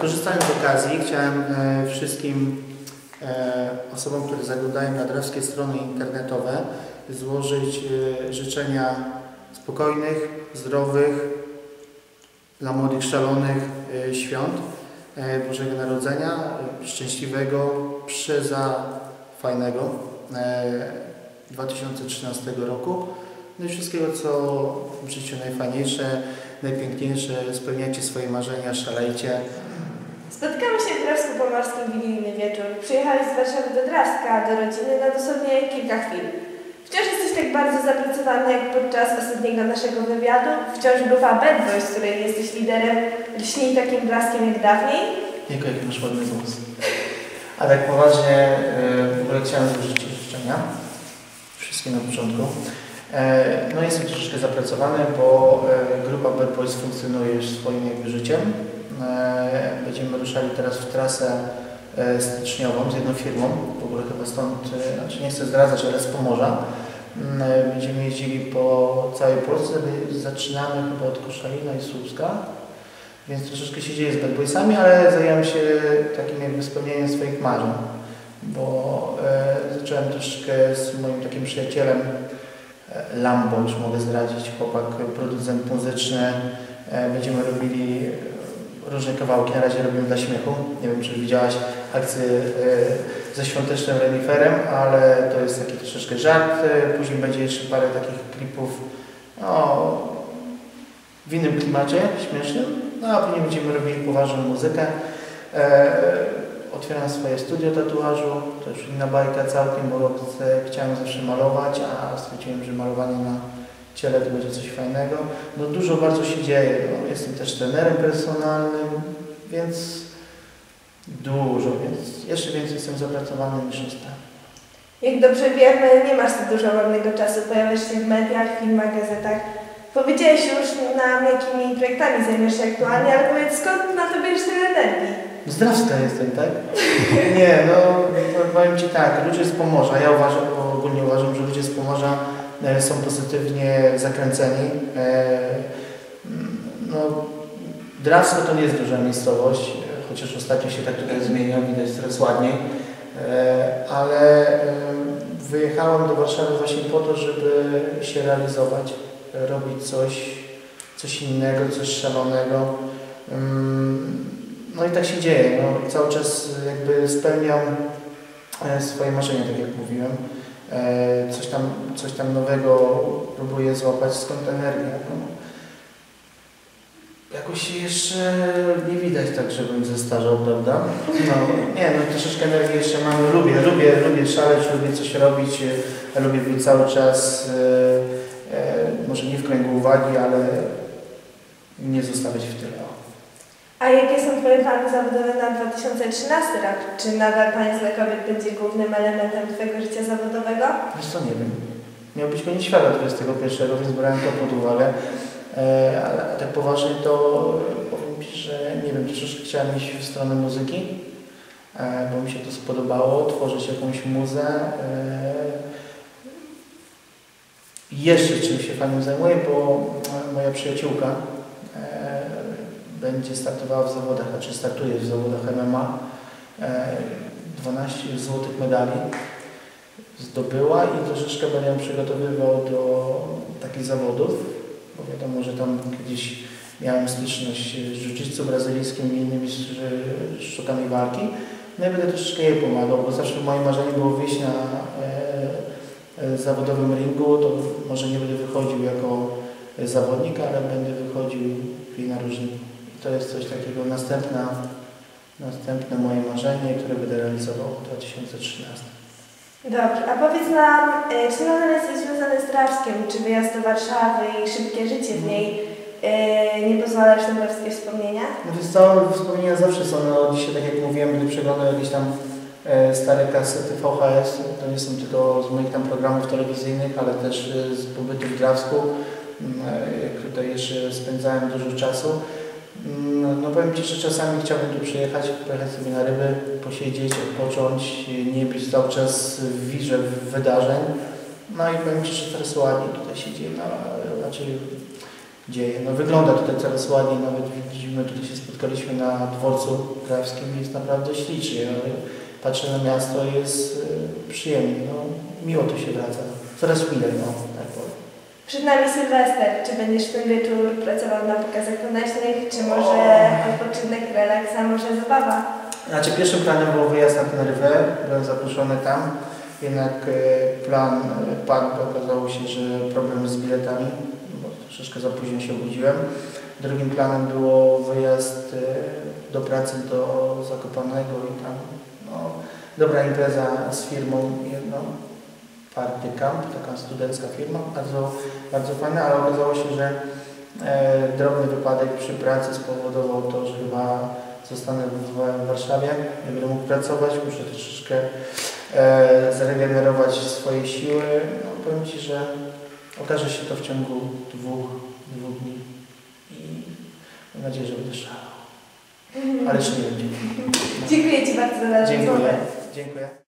korzystając z okazji chciałem e, wszystkim e, osobom, które zaglądają na drawskie strony internetowe złożyć e, życzenia spokojnych, zdrowych, dla młodych szalonych świąt Bożego Narodzenia, szczęśliwego, przeza fajnego e, 2013 roku. No i wszystkiego, co w życiu najfajniejsze, najpiękniejsze, spełniajcie swoje marzenia, szalejcie. Spotkamy się w Drawsku Pomorskim w wigilijny wieczór. Przyjechali z Warszawy do Drawska, do rodziny na dosłownie kilka chwil. Wciąż jesteś tak bardzo zapracowany jak podczas ostatniego naszego wywiadu. Wciąż grupa Bad Boys, której jesteś liderem, lśni takim blaskiem jak dawniej. Jejku, jaki masz ładny głos. A tak poważnie, e, w ogóle chciałem złożyć życzenia. Wszystkie na początku. E, No jestem troszeczkę zapracowany, bo e, grupa Bad Boys funkcjonuje swoim jakby życiem. E, Będziemy ruszali teraz w trasę e, styczniową z jedną firmą, w ogóle chyba stąd, e, znaczy nie chcę zdradzać, ale z Pomorza. Mm, Będziemy jeździli po całej Polsce, zaczynamy chyba od Koszalina i Słupska, więc troszeczkę się dzieje z Bad Boysami, ale zająłem się takim jakby spełnieniem swoich marzeń, bo zacząłem troszeczkę z moim takim przyjacielem Lambo, już mogę zdradzić, chłopak, producent muzyczny, będziemy robili różne kawałki, na razie robimy dla śmiechu, nie wiem czy widziałaś akcję e, ze świątecznym reniferem, ale to jest taki troszeczkę żart, e, później będzie jeszcze parę takich klipów, no, w innym klimacie śmiesznym, no a później będziemy robili poważną muzykę. E, otwieram swoje studio tatuażu, to już inna bajka całkiem, bo chcę, chciałem zawsze malować, a stwierdziłem, że malowanie na ciele to będzie coś fajnego. No dużo bardzo się dzieje, no, jestem też trenerem personalnym, więc dużo, więc jeszcze więcej jestem zapracowany niż jestem. Jak dobrze wiemy, nie masz tu dużo wolnego czasu. Pojawiasz się w mediach, filmach, gazetach. Powiedziałeś już nam, jakimi projektami zajmiesz się aktualnie, ale powiedz, skąd na to bierzesz tyle energii? Zdrawska jestem, tak? Nie, no powiem Ci tak, ludzie z Pomorza, ja uważam, bo ogólnie uważam, że ludzie z Pomorza są pozytywnie zakręceni. E, no, Drawsko to nie jest duża miejscowość, e, chociaż ostatnio się tak tutaj zmienia, widać coraz ładniej, e, ale e, wyjechałem do Warszawy właśnie po to, żeby się realizować, e, robić coś, coś innego, coś szalonego. Mm, no i tak się dzieje. No, cały czas jakby spełniam e, swoje marzenia, tak jak mówiłem. E, Coś tam, coś tam nowego próbuję złapać, skąd energia. No, jakoś jeszcze nie widać tak, żebym zestarzał, prawda? No, nie, no troszeczkę energii jeszcze mam. Lubię, lubię, lubię szaleć, lubię coś robić, e, lubię być cały czas, e, e, może nie w kręgu uwagi, ale nie zostawiać w tyle. A jakie są Twoje plany zawodowe na 2013 rok? Czy nadal tańc dla kobiet będzie głównym elementem Twojego życia zawodowego? Wiesz co, nie wiem. Miał być koniec świata 21, więc brałem to pod uwagę. E, ale tak poważnie to powiem Ci, że nie wiem, troszeczkę chciałem iść w stronę muzyki, e, bo mi się to spodobało, tworzyć jakąś muzę. E, jeszcze czym się fajnie zajmuję, bo moja przyjaciółka będzie startowała w zawodach, znaczy startuje w zawodach MMA. E, 12 złotych medali zdobyła i troszeczkę będę ją przygotowywał do takich zawodów, bo wiadomo, że tam kiedyś miałem styczność z jiu-jitsu brazylijskim i innymi sz- sztukami walki. No i będę troszeczkę jej pomagał, bo zawsze moje marzenie było wyjść na e, e, zawodowym ringu, to może nie będę wychodził jako zawodnik, ale będę wychodził narożniku. I to jest coś takiego następna, następne moje marzenie, które będę realizował w 2013. Dobrze, a powiedz nam, e, czy nadal jesteś związany z Drawskiem? Czy wyjazd do Warszawy i szybkie życie w niej e, nie pozwala już na drawskie wspomnienia? No więc całe wspomnienia zawsze są, no dzisiaj tak jak mówiłem, gdy przeglądam jakieś tam e, stare kasety VHS, to nie są tylko z moich tam programów telewizyjnych, ale też z pobytu w Drawsku, m, e, jak tutaj jeszcze spędzałem dużo czasu. Mm, No powiem Ci, że czasami chciałbym tu przyjechać, pojechać sobie na ryby, posiedzieć, odpocząć, nie być cały czas w wirze wydarzeń. No i powiem Ci, że teraz ładnie tutaj się dzieje, no, znaczy dzieje. No, wygląda tutaj coraz ładniej, nawet widzimy, tutaj się spotkaliśmy na dworcu krawskim, jest naprawdę ślicznie, ale patrzę na miasto, jest e, przyjemnie, no, miło tu się wraca. Coraz milej, no. Przed nami Sylwester. Czy będziesz w ten wieczór pracował na pokazach tanecznych, czy może odpoczynek, relaks, a może zabawa? Znaczy pierwszym planem był wyjazd na Teneryfę, byłem zaproszony tam, jednak e, plan padł, okazało się, że problem z biletami, bo troszeczkę za późno się obudziłem. Drugim planem było wyjazd e, do pracy do Zakopanego i tam no, dobra impreza z firmą jedną, Party Camp, taka studencka firma, bardzo, bardzo fajna, ale okazało się, że e, drobny wypadek przy pracy spowodował to, że chyba zostanę w, w Warszawie, nie będę mógł pracować, muszę troszeczkę e, zregenerować swoje siły. No, powiem Ci, że okaże się to w ciągu dwóch, dwóch dni i mam nadzieję, że będę szalał, ale jeszcze nie będzie. Dziękuję Ci bardzo za rozmowę. Dziękuję. Dziękuję.